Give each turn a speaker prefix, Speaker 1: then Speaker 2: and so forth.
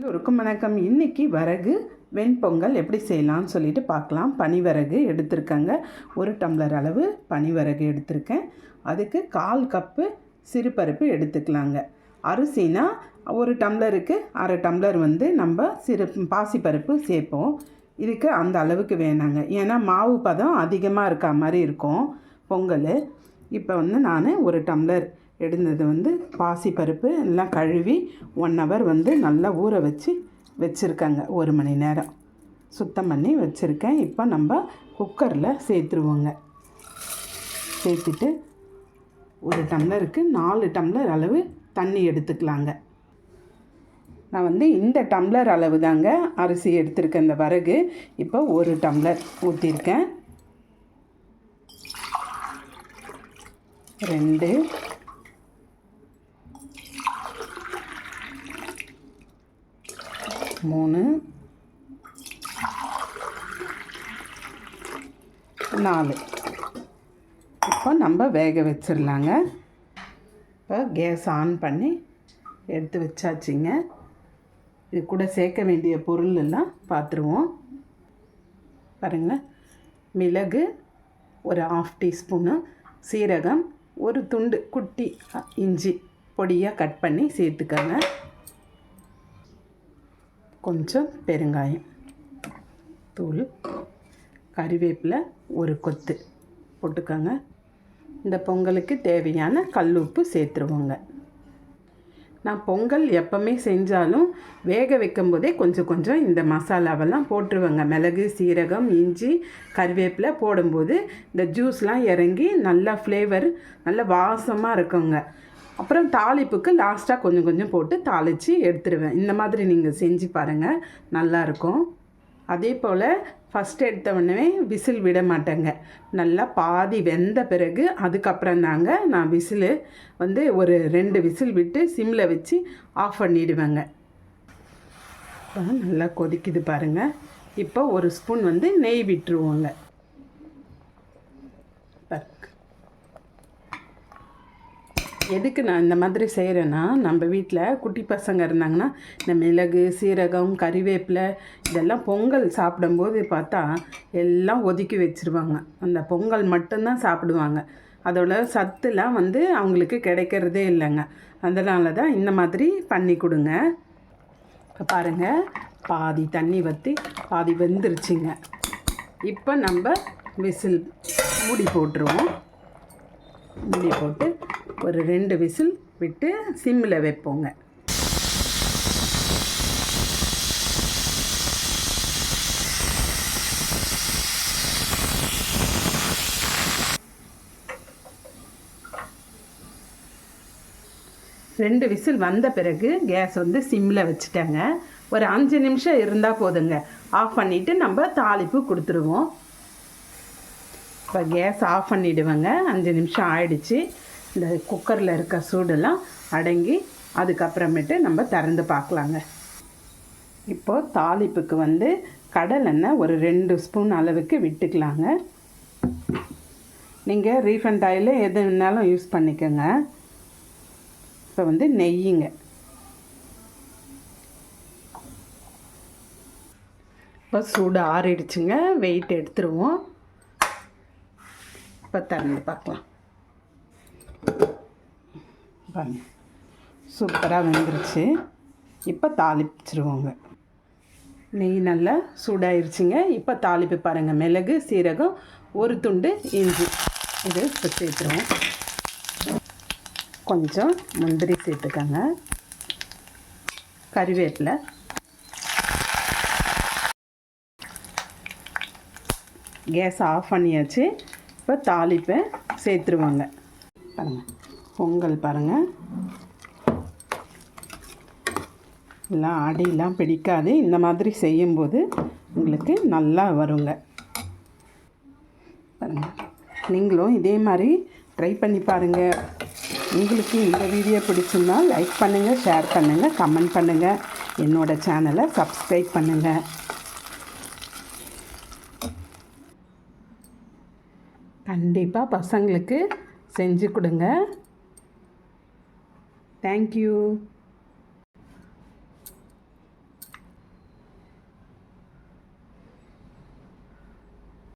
Speaker 1: எல்லோருக்கும் வணக்கம். இன்னைக்கு வரகு வெண்பொங்கல் எப்படி செய்யலாம்னு சொல்லிட்டு பார்க்கலாம். பனிவரகு எடுத்திருக்கேங்க. ஒரு டம்ளர் அளவு பனிவரகு எடுத்திருக்கேன். அதுக்கு கால் கப்பு சிறுபருப்பு எடுத்துக்கலாங்க. அரிசினா ஒரு டம்ளருக்கு அரை டம்ளர் வந்து நம்ம சிறு பாசிப்பருப்பு சேர்ப்போம். இதுக்கு அந்த அளவுக்கு வேணாங்க. ஏன்னா மாவு பதம் அதிகமாக இருக்க மாதிரி இருக்கும். பொங்கல். இப்போ வந்து நான் ஒரு டம்ளர் எடுந்தது வந்து பாசிப்பருப்பு எல்லாம் கழுவி ஒன் ஹவர் வந்து நல்லா ஊற வச்சு வச்சுருக்கேங்க. ஒரு மணி நேரம். சுத்தம் பண்ணி வச்சுருக்கேன். இப்போ நம்ம குக்கரில் சேர்த்துருவோங்க. சேர்த்துட்டு ஒரு டம்ளருக்கு நாலு டம்ளர் அளவு தண்ணி எடுத்துக்கலாங்க. நான் வந்து இந்த டம்ளர் அளவு தாங்க அரிசி எடுத்திருக்கேன். இந்த வரகு இப்போ ஒரு டம்ளர் ஊற்றிருக்கேன் ரெண்டு மூணு. நாலு. இப்போ நம்ம வேக வச்சிடலாங்க. இப்போ கேஸ் ஆன் பண்ணி எடுத்து வச்சாச்சுங்க. இது கூட சேர்க்க வேண்டிய பொருள் எல்லாம் பார்த்துருவோம். பாருங்களேன். மிளகு ஒரு ஆஃப் டீஸ்பூனு சீரகம் ஒரு துண்டு குட்டி இஞ்சி பொடியாக கட் பண்ணி சேர்த்துக்கோங்க. கொஞ்சம் பெருங்காயம். தூள் கறிவேப்பிலை ஒரு கொத்து போட்டுக்கோங்க. இந்த பொங்கலுக்கு தேவையான கல்லுப்பு சேர்த்துருவோங்க. நான் பொங்கல் எப்போவுமே செஞ்சாலும் வேக வைக்கும் போதே கொஞ்சம் கொஞ்சம் இந்த மசாலாவெல்லாம் போட்டுருவேங்க. மிளகு சீரகம் இஞ்சி கருவேப்பிலை போடும்போது இந்த ஜூஸ்லாம் இறங்கி நல்லா ஃப்ளேவர் நல்ல வாசமாக இருக்குங்க. அப்புறம் தாளிப்புக்கு லாஸ்ட்டாக கொஞ்சம் கொஞ்சம் போட்டு தாளித்து எடுத்துருவேன். இந்த மாதிரி நீங்கள் செஞ்சு பாருங்கள் நல்லாயிருக்கும் அதே போல் ஃபஸ்ட் எடுத்த உடனே விசில் விட மாட்டேங்க. நல்லா பாதி வெந்த பிறகு அதுக்கப்புறம் தாங்க நான் விசில் வந்து ஒரு ரெண்டு விசில் விட்டு சிம்மில் வச்சு ஆஃப் பண்ணிவிடுவேங்க நல்லா கொதிக்குது பாருங்கள் இப்போ ஒரு ஸ்பூன் வந்து நெய் விட்டுருவோங்க. எதுக்கு நான் இந்த மாதிரி செய்கிறேன்னா நம்ம வீட்டில் குட்டி பசங்க இருந்தாங்கன்னா இந்த மிளகு சீரகம் கறிவேப்பிலை இதெல்லாம் பொங்கல் சாப்பிடும்போது பார்த்தா எல்லாம் ஒதுக்கி வச்சுருவாங்க. அந்த பொங்கல் மட்டும்தான் சாப்பிடுவாங்க. அதோட சத்துலாம் வந்து அவங்களுக்கு கிடைக்கிறதே இல்லைங்க. அதனால தான் இந்த மாதிரி பண்ணி கொடுங்க. இப்போ பாருங்கள் பாதி தண்ணி வற்றி பாதி வெந்துருச்சுங்க. இப்போ நம்ம விசில் மூடி போட்டுருவோம். மூடி போட்டு ஒரு ரெண்டு விசில் விட்டு சிம்மில் வைப்போங்க. ரெண்டு விசில் வந்த பிறகு கேஸ் வந்து சிம்மில் வச்சுட்டேங்க. ஒரு அஞ்சு நிமிஷம் இருந்தால் போதுங்க. ஆஃப் பண்ணிவிட்டு நம்ம தாளிப்பு கொடுத்துருவோம். இப்போ கேஸ் ஆஃப் பண்ணிவிடுவேங்க அஞ்சு நிமிஷம் ஆயிடுச்சு. இந்த குக்கரில் இருக்க சூடெல்லாம் அடங்கி அதுக்கப்புறமேட்டு நம்ம திறந்து பார்க்கலாங்க. இப்போது தாளிப்புக்கு வந்து கடலெண்ணெய் ஒரு ரெண்டு ஸ்பூன் அளவுக்கு விட்டுக்கலாங்க. நீங்கள் ரீஃபண்ட் ஆயில் எது வேணாலும் யூஸ் பண்ணிக்கோங்க. இப்போ வந்து நெய்யுங்க. இப்போ சூடு ஆறிடுச்சுங்க. வெயிட் எடுத்துருவோம். இப்போ திறந்து பார்க்கலாம். பாருங்க. சூப்பராக வெந்துருச்சு. இப்போ தாளிச்சிருவோங்க. நெய் நல்லா சூடாயிருச்சுங்க. இப்போ தாளிப்பு பாருங்கள் மிளகு சீரகம் ஒரு துண்டு இஞ்சி. இது இப்போ சேர்த்துருவோம். கொஞ்சம் முந்திரி சேர்த்துக்கோங்க. கறிவேப்பிலை. கேஸ் ஆஃப் பண்ணியாச்சு. இப்போ தாளிப்பை சேர்த்துருவாங்க. பாருங்கள் பொங்கல் பாருங்கள் எல்லாம் அடியெலாம் பிடிக்காது. இந்த மாதிரி செய்யும்போது உங்களுக்கு நல்லா வருங்க. பாருங்கள் நீங்களும் இதே மாதிரி ட்ரை பண்ணி பாருங்கள் உங்களுக்கு இந்த வீடியோ பிடிச்சிருந்தா லைக் பண்ணுங்கள் ஷேர் பண்ணுங்கள் கமெண்ட் பண்ணுங்கள் என்னோடய சேனலை சப்ஸ்கிரைப் பண்ணுங்கள் கண்டிப்பாக பசங்களுக்கு செஞ்சு கொடுங்க. தேங்க்யூ